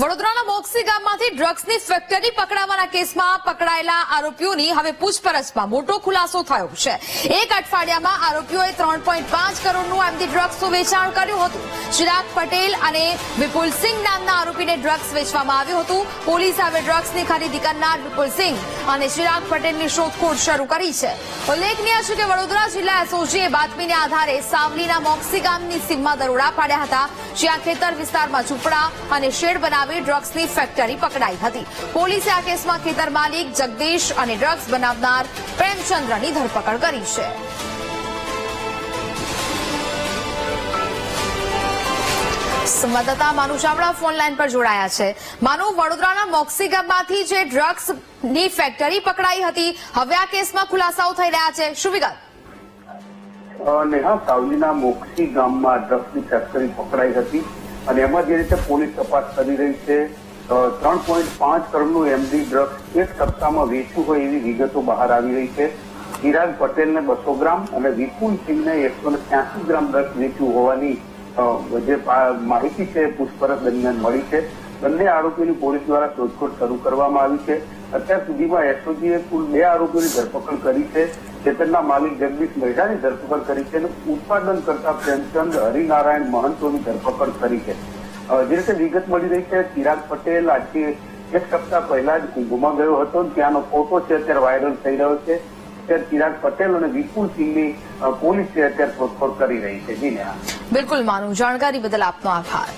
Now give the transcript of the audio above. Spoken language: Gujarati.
વડોદરાના મોક્ષી ગામમાંથી ડ્રગ્સની ફેક્ટરી પકડાવાના કેસમાં પકડાયેલા આરોપીઓની હવે પૂછપરછમાં મોટો ખુલાસો થયો છે. એક અઠવાડિયામાં આરોપીઓએ ત્રણ પોઈન્ટ પાંચ કરોડનું એમથી ડ્રગ્સનું વેચાણ કર્યું હતું. ચિરાગ પટેલ અને વિપુલસિંહ નામના આરોપીને ડ્રગ્સ વેચવામાં આવ્યું હતું. પોલીસે હવે ડ્રગ્સની ખરીદી કરનાર વિપુલસિંહ અને ચિરાગ પટેલની શોધખોળ શરૂ કરી છે. ઉલ્લેખનીય છે કે વડોદરા જિલ્લા એસઓજીએ બાતમીને આધારે સાવલીના મોક્ષી ગામની સીમમાં દરોડા પાડ્યા હતા. જ્યાં ખેતર વિસ્તારમાં ઝૂંપડા અને શેડ બનાવી ડ્રગ્સની ફેક્ટરી પકડાઈ હતી. પોલીસે આ કેસમાં ખેતર માલિક, જગદીશ અને ડ્રગ્સ બનાવનાર પ્રેમચંદ્રની ધરપકડ કરી છે. સંવાદદાતા માનુ ચાવડા ફોન લાઈન પર જોડાયા છે. માનુ, વડોદરાના મોક્સી ગામમાંથી જે ડ્રગ્સની ફેક્ટરી પકડાઈ હતી, હવે આ કેસમાં ખુલાસાઓ થઈ રહ્યા છે. શું વિગત? નેહા, સાવલીના મોક્સી ગામમાં ડ્રગ્સની ફેક્ટરી પકડાઈ હતી. અને એમાં જે રીતે પોલીસ તપાસ કરી રહી છે ત્રણ પોઈન્ટ પાંચ કરોડનું એમડી ડ્રગ્સ એક સપ્તાહમાં વેચ્યું હોય એવી વિગતો બહાર આવી રહી છે. ચિરાગ પટેલને બસો ગ્રામ અને વિપુલ સિંહને એકસો ત્યાસી ગ્રામ ડ્રગ્સ વેચ્યું હોવાની જે માહિતી છે, પૂછપરછ દરમિયાન મળી છે. બંને આરોપીની પોલીસ દ્વારા શોધખોળ શરૂ કરવામાં આવી છે. અત્યાર સુધીમાં એસઓજીએ કુલ બે આરોપીઓની ધરપકડ કરી છે. ખેતરના માલિક જગદીશ મહેરાની ધરપકડ કરી છે અને ઉત્પાદન કરતા પ્રેમચંદ હરિનારાયણ મહંતોની ધરપકડ કરી છે. જે રીતે વિગત મળી રહી છે, ચિરાગ પટેલ આજથી એક સપ્તાહ પહેલા જ કુંભમાં ગયો હતો ત્યાંનો ફોટો છે, અત્યારે વાયરલ થઈ રહ્યો છે. અત્યારે ચિરાગ પટેલ અને વિપુલ સિંહની પોલીસ અત્યારે શોધખોળ કરી રહી છે. જી બિલકુલ માનું જાણકારી બદલ આપનો આભાર.